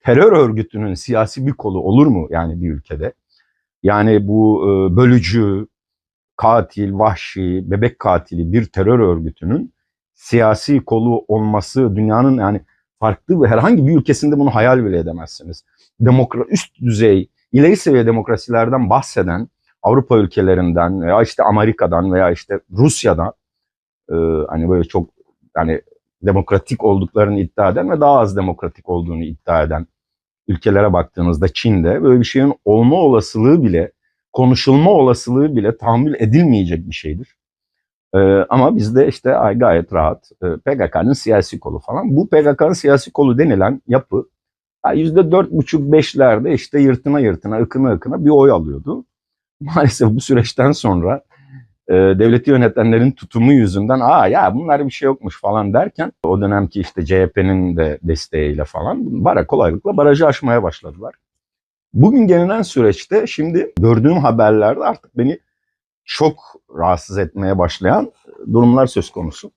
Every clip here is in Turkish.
terör örgütünün siyasi bir kolu olur mu yani bir ülkede? Yani bu e, bölücü, katil, vahşi, bebek katili bir terör örgütünün siyasi kolu olması dünyanın yani farklı herhangi bir ülkesinde bunu hayal bile edemezsiniz. Demokra üst düzey, ileri seviye demokrasilerden bahseden Avrupa ülkelerinden veya işte Amerika'dan veya işte Rusya'dan e, hani böyle çok yani demokratik olduklarını iddia eden ve daha az demokratik olduğunu iddia eden ülkelere baktığınızda Çin'de böyle bir şeyin olma olasılığı bile konuşulma olasılığı bile tahammül edilmeyecek bir şeydir. Ee, ama bizde işte ay gayet rahat e, PKK'nın siyasi kolu falan. Bu PKK'nın siyasi kolu denilen yapı yüzde dört buçuk beşlerde işte yırtına yırtına ıkına ıkına bir oy alıyordu. Maalesef bu süreçten sonra e, devleti yönetenlerin tutumu yüzünden aa ya bunlar bir şey yokmuş falan derken o dönemki işte CHP'nin de desteğiyle falan bara kolaylıkla barajı aşmaya başladılar. Bugün gelinen süreçte şimdi gördüğüm haberlerde artık beni çok rahatsız etmeye başlayan durumlar söz konusu.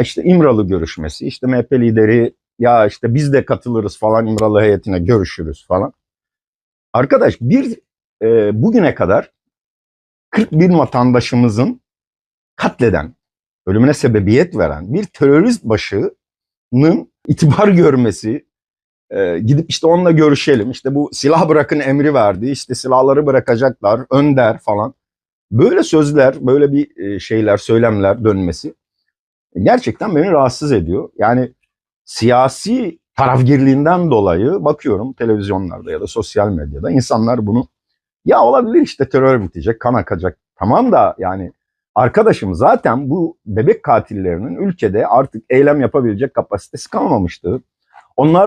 İşte İmralı görüşmesi, işte MHP lideri ya işte biz de katılırız falan İmralı heyetine görüşürüz falan. Arkadaş bir e, bugüne kadar 41 vatandaşımızın katleden, ölümüne sebebiyet veren bir terörist başının itibar görmesi, e, gidip işte onunla görüşelim, işte bu silah bırakın emri verdi, işte silahları bırakacaklar, önder falan. Böyle sözler, böyle bir e, şeyler, söylemler dönmesi gerçekten beni rahatsız ediyor. Yani siyasi tarafgirliğinden dolayı bakıyorum televizyonlarda ya da sosyal medyada insanlar bunu ya olabilir işte terör bitecek, kan akacak. Tamam da yani arkadaşım zaten bu bebek katillerinin ülkede artık eylem yapabilecek kapasitesi kalmamıştı. Onlar